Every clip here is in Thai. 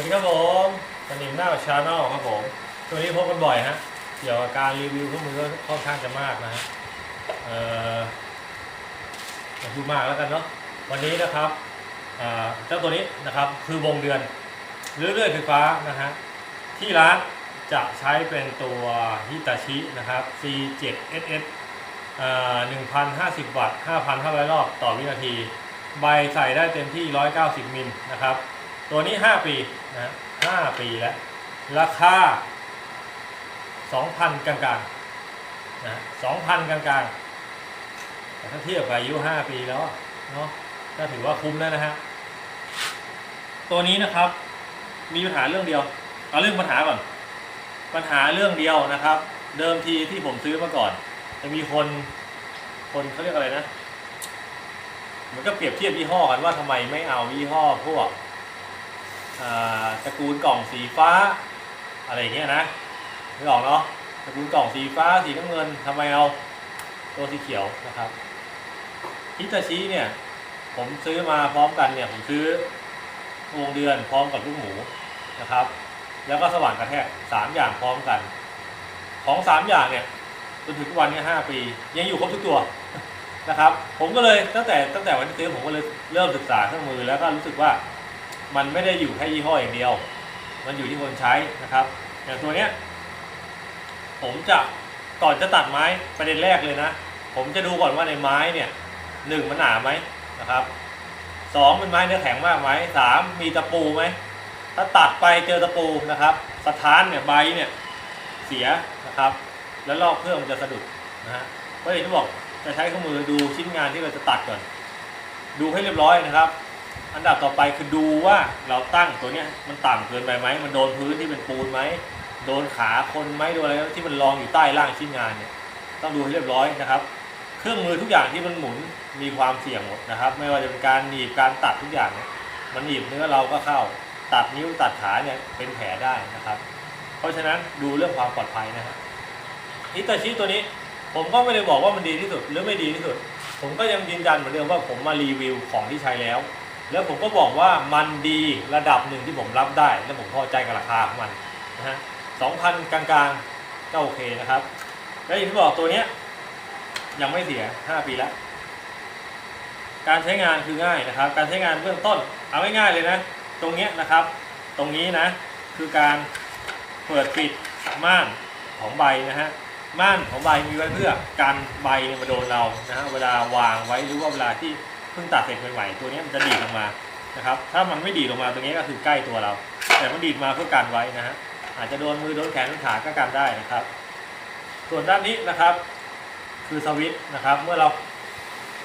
วัสดีครับผมสนิมหน้าชาแนลครับผมตัวนี้พบกันบ่อยฮะ เกี่ยวกับการรีวิวเครื่องมือก็ค่อนข้างจะมากนะฮะ เอ่อมาดูมากแล้วกันเนาะ วันนี้นะครับอ่าเจ้าตัวนี้นะครับคือวงเดือนเรื่อยๆไฟฟ้านะฮะ ที่ร้านจะใช้เป็นตัวฮิตาชินะครับ C7SS อ่า1,050 วัตต์ 5,500 รอบต่อวินาที ใบใส่ได้เต็มที่ 190 มิลนะครับ ตัวนี้ 5 ปีนะฮะ5ปีแล้ว ราคา 2,000 กลางๆนะ2,000 กลางๆแต่ถ้าเทียบกับอายุ 5 ปีแล้วเนาะก็ถือว่าคุ้มแล้วนะฮะ ตัวนี้นะครับมีปัญหาเรื่องเดียว เอาเรื่องปัญหาก่อน ปัญหาเรื่องเดียวนะครับ เดิมทีที่ผมซื้อมาก่อน จะมีคนคนเขาเรียกอะไรนะ มันก็เปรียบเทียบยี่ห้อกันว่าทำไมไม่เอายี่ห้อพวก ตระกูลกล่องสีฟ้า อะไรเงี้ยนะไม่ออกเนาะตระกูลกล่องสีฟ้าสีน้ำเงินทำไมเอาตัวสีเขียวนะครับฮิตาชิเนี่ยผมซื้อมาพร้อมกันเนี่ยผมซื้อวงเดือนพร้อมกับลูกหมูนะครับ แล้วก็สว่านกระแทกสามอย่างพร้อมกัน ของสามอย่างเนี่ยจนถึงวันนี้ห้าปี ยังอยู่ครบทุกตัวนะครับ ผมก็เลยตั้งแต่ตั้งแต่วันที่ซื้อผมก็เลยเริ่มศึกษาเครื่องมือแล้วก็รู้สึกว่า มันไม่ได้อยู่แค่ยี่ห้ออย่างเดียว มันอยู่ที่คนใช้นะครับ อย่างตัวเนี้ยผมจะก่อนจะตัดไม้ประเด็นแรกเลยนะ ผมจะดูก่อนว่าในไม้เนี่ยหนึ่งมันหนาไหมนะครับสองเป็นไม้เนื้อแข็งมากไหมสามมีตะปูไหมถ้าตัดไปเจอตะปูนะครับสถานเนี่ยใบเนี่ยเสียนะครับ แล้วลอกเครื่องมันจะสะดุดนะฮะเพราะอย่างที่บอกจะใช้เครื่องมือดูชิ้นงานที่เราจะตัดก่อน ดูให้เรียบร้อยนะครับ อันดับต่อไปคือดูว่าเราตั้งตัวเนี้ยมันต่ำเกินไปไหมมันโดนพื้นที่เป็นปูนไหมโดนขาคนไหมโดนอะไรที่มันรองอยู่ใต้ล่างชิ้นงานเนี่ยต้องดูให้เรียบร้อยนะครับ เครื่องมือทุกอย่างที่มันหมุนมีความเสี่ยงหมดนะครับ ไม่ว่าจะเป็นการหนีบการตัดทุกอย่างเนี่ยมันหนีบเนื้อเราก็เข้า ตัดนิ้วตัดขาเนี่ยเป็นแผลได้นะครับ เพราะฉะนั้นดูเรื่องความปลอดภัยนะครับฮิตาชิตัวนี้ผมก็ไม่ได้บอกว่ามันดีที่สุดหรือไม่ดีที่สุด ผมก็ยังยืนยันเหมือนเดิมว่าผมมารีวิวของที่ใช้แล้ว แล้วผมก็บอกว่ามันดีระดับหนึ่งที่ผมรับได้ และผมพอใจกับราคาของมันนะฮะสองพันกลางๆก็โอเคนะครับ แล้วอย่างที่บอกตัวเนี้ยยังไม่เสีย 5 ปีแล้ว การใช้งานคือง่ายนะครับ การใช้งานเบื้องต้น เอาง่ายๆเลยนะ ตรงเนี้ยนะครับ ตรงนี้นะ คือการเปิดปิดม่านของใบนะฮะ ม่านของใบมีไว้เพื่อกันใบมาโดนเรานะฮะ เวลาวางไว้หรือว่าเวลาที่ พิ่งตัดเสร็จใหม่ๆตัวนี้มันจะดีดลงมานะครับ ถ้ามันไม่ดีดลงมาตรงนี้ก็คือใกล้ตัวเรา แต่มันดีดมาเพื่อกันไว้นะฮะอาจจะโดนมือโดนแขนโดนขาก็กันได้นะครับ ส่วนด้านนี้นะครับ คือสวิตช์นะครับ เมื่อเรา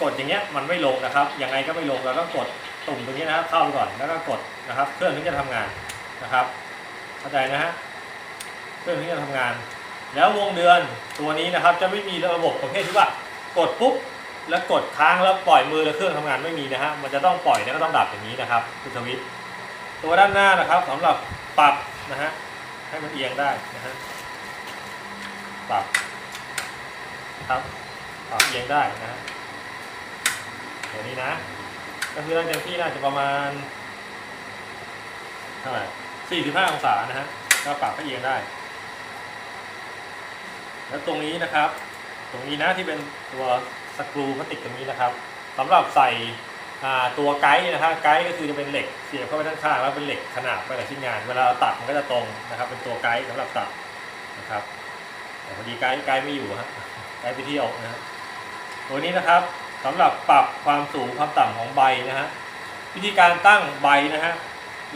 กดอย่างเงี้ยมันไม่ลงนะครับยังไงก็ไม่ลงเราต้องกดตุ่มตรงนี้นะครับเข้าไปก่อนแล้วก็กดนะครับ เครื่องถึงจะทำงานนะครับเข้าใจนะฮะเครื่องถึงจะทำงาน แล้ววงเดือนตัวนี้นะครับจะไม่มีระบบประเภทที่ว่ากดปุ๊บ แล้วกดค้างแล้วปล่อยมือแล้วเครื่องทำงานไม่มีนะฮะมันจะต้องปล่อยแล้วก็ต้องดับอย่างนี้นะครับคือสวิตตัวด้านหน้านะครับสำหรับปรับนะฮะให้มันเอียงได้นะฮะปรับครับปรับเอียงได้นะฮะเดี๋ยวนี้นะ ก็คือด้านเต็มที่น่าจะประมาณเท่าไหร่45องศานะฮะก็ปรับให้เอียงได้ แล้วตรงนี้นะครับ ตรงนี้นะที่เป็นตัว สกรูพลาสติกตรงนี้นะครับสำหรับใส่ตัวไกด์นะครับไกด์ก็คือจะเป็นเหล็กเสียบเข้าไปด้านข้างแล้วเป็นเหล็กขนาดไปกับชิ้นงาน เวลาตัดมันก็จะตรงนะครับ เป็นตัวไกด์สำหรับตัดนะครับแต่พอดีไกด์ไกด์ไม่อยู่ฮะไกด์ไปเที่ยวนะตัวนี้นะครับสำหรับปรับความสูงความต่ำของใบนะฮะวิธีการตั้งใบนะฮะ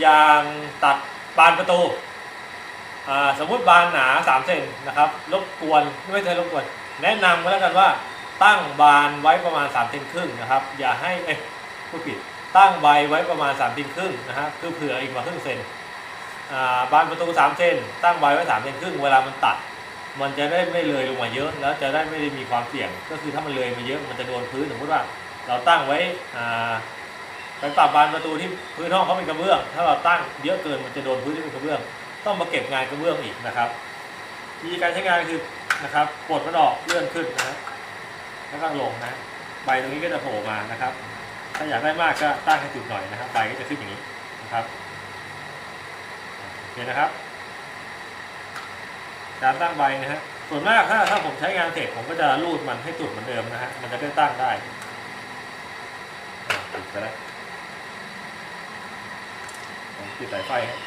ยางตัดบานประตูสมมุติบานหนา3เซนนะครับรบกวนไม่ใช่รบกวน แนะนำก็แล้วกันว่า ตั้งบานไว้ประมาณ3เซนครึ่งนะครับ อย่าให้เอ้ยพูดผิดตั้งใบไว้ประมาณ3เซนครึ่งนะฮะคือเผื่ออีกมาครึ่งเซนบานประตู3เซนตั้งใบไว้3เซนครึ่งเวลามันตัด มันจะได้ไม่เลยลงมาเยอะ แล้วจะได้ไม่ได้มีความเสี่ยง ก็คือถ้ามันเลยมาเยอะมันจะโดนพื้นสมมติว่า เราตั้งไว้ไปปรับบานประตูที่พื้นห้องเขาเป็นกระเบื้อง ถ้าเราตั้งเยอะเกินมันจะโดนพื้นที่เป็นกระเบื้อง ต้องมาเก็บงานกระเบื้องอีกนะครับวิธีการใช้งานคือนะครับปลดมันออกเลื่อนขึ้นนะฮะ แล้วก็ลงนะใบตรงนี้ก็จะโผล่มานะครับ ถ้าอยากได้มากก็ตั้งให้จุดหน่อยนะครับใบก็จะขึ้นอย่างนี้นะครับเห็นนะครับ การตั้งใบนะฮะส่วนมากถ้าถ้าผมใช้งานเสร็จผมก็จะรูดมันให้สุดเหมือนเดิมนะฮะมันจะได้ตั้งได้ปิดไปแล้วผมปิดสายไฟฮะ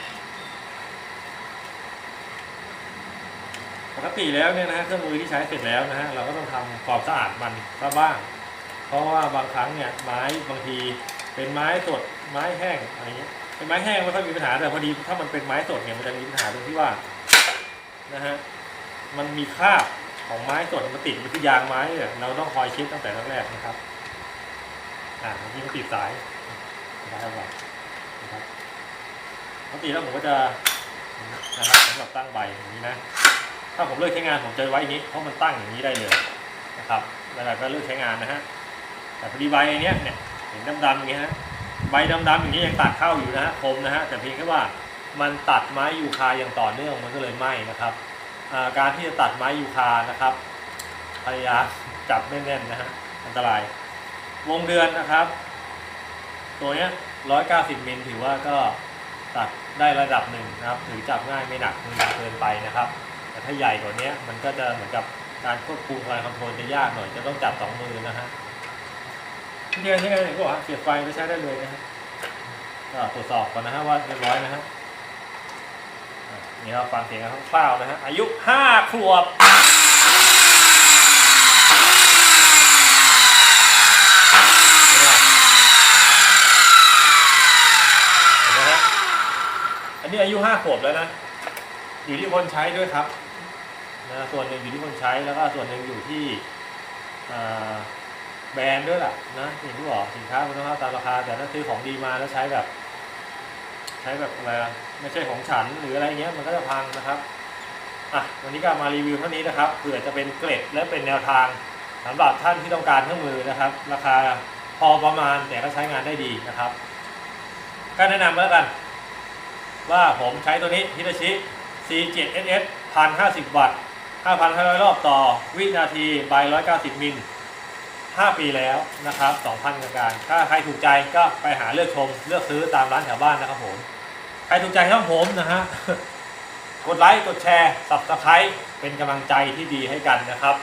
ปกติแล้วเนี่ยนะฮะเครื่องมือที่ใช้เสร็จแล้วนะฮะเราก็ต้องทำความสะอาดมันซะบ้าง เพราะว่าบางครั้งเนี่ยไม้บางทีเป็นไม้สดไม้แห้งอะไรเงี้ยเป็นไม้แห้งไม่ค่อยมีปัญหาแต่พอดีถ้ามันเป็นไม้สดเนี่ยมันจะมีปัญหาตรงที่ว่านะฮะมันมีคราบของไม้สดมันติดอยู่ที่ยางไม้เนี่ยเราต้องคอยเช็คตั้งแต่แรกนะครับอ่าบางทีมันติดสายสายอะไรนะครับปกติแล้วผมก็จะนะครับสำหรับตั้งใบอย่างนี้นะ ถ้าผมเลิกใช้งานผมจะไว้อย่างนี้ เพราะมันตั้งอย่างนี้ได้เลยนะครับแล้วเราก็เลิกใช้งานนะฮะแต่พอดีใบเนี้ยเนี่ยเห็นดำๆอย่างเงี้ยฮะใบดำๆอย่างนี้ยังตัดเข้าอยู่นะฮะคมนะฮะแต่เพียงแค่ว่ามันตัดไม้ยูคาอย่างต่อเนื่องมันก็เลยไหม้นะครับการที่จะตัดไม้ยูคานะครับพยายามจับแน่นๆนะฮะอันตราย วงเดือนนะครับ ตัวเนี้ย190มิลถือว่าก็ตัดได้ระดับหนึ่งนะครับ ถือจับง่ายไม่หนักมือเกินไปนะครับ แต่ถ้าใหญ่กว่านี้มันก็จะเหมือนกับการควบคุมการคอนโทรลจะยากหน่อยจะต้องจับสองมือนะฮะที่เดียวใช้ไงเนี่ยก็บอกว่าเสียบไฟไปใช้ได้เลยนะฮะก็ตรวจสอบก่อนนะฮะว่าเรียบร้อยนะฮะอะนี่เราฟังเสียงกันคร่าวๆนะฮะอายุห้าขวบเนี่ยเห็นไหมฮะอันนี้อายุห้าขวบแล้วนะ อยู่ที่คนใช้ด้วยครับ นะส่วนหนึ่งอยู่ที่คนใช้แล้วก็ส่วนหนึ่งอยู่ที่แบรนด์ด้วยล่ะนะอย่างที่บอกสินค้าคุณภาพตามราคา แต่ถ้าซื้อของดีมาแล้วใช้แบบ ใช้แบบอะไรอะไม่ใช่ของฉันหรืออะไรเงี้ยมันก็จะพังนะครับอะวันนี้ก็มารีวิวเท่านี้นะครับเผื่อจะเป็นเกร็ดและเป็นแนวทางสำหรับท่านที่ต้องการเครื่องมือนะครับ ราคาพอประมาณแต่ก็ใช้งานได้ดีนะครับก็แนะนำแล้วกัน ว่าผมใช้ตัวนี้ฮิตาชิ C7SS 1050 วัตต์ 5,500 รอบต่อวินาทีใบ190 มิล 5 ปีแล้วนะครับ 2,000กับการ ถ้าใครถูกใจก็ไปหาเลือกชม เลือกซื้อตามร้านแถวบ้านนะครับผม ใครถูกใจช่องผมนะฮะ กดไลค์ กดแชร์ subscribe เป็นกำลังใจที่ดีให้กันนะครับ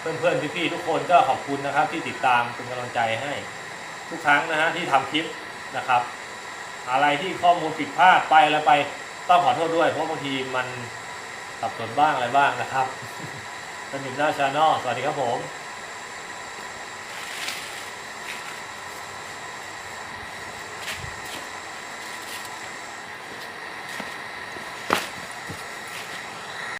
เพื่อนๆ พี่ๆ ทุกคนก็ขอบคุณนะครับที่ติดตามเป็นกำลังใจให้ทุกครั้งนะฮะที่ทำคลิปนะครับ อะไรที่ข้อมูลผิดพลาดไปแล้วไปต้องขอโทษด้วยเพราะบางทีมัน สับสนบ้างอะไรบ้างนะครับสนิมหน้าชาแนลสวัสดีครับผม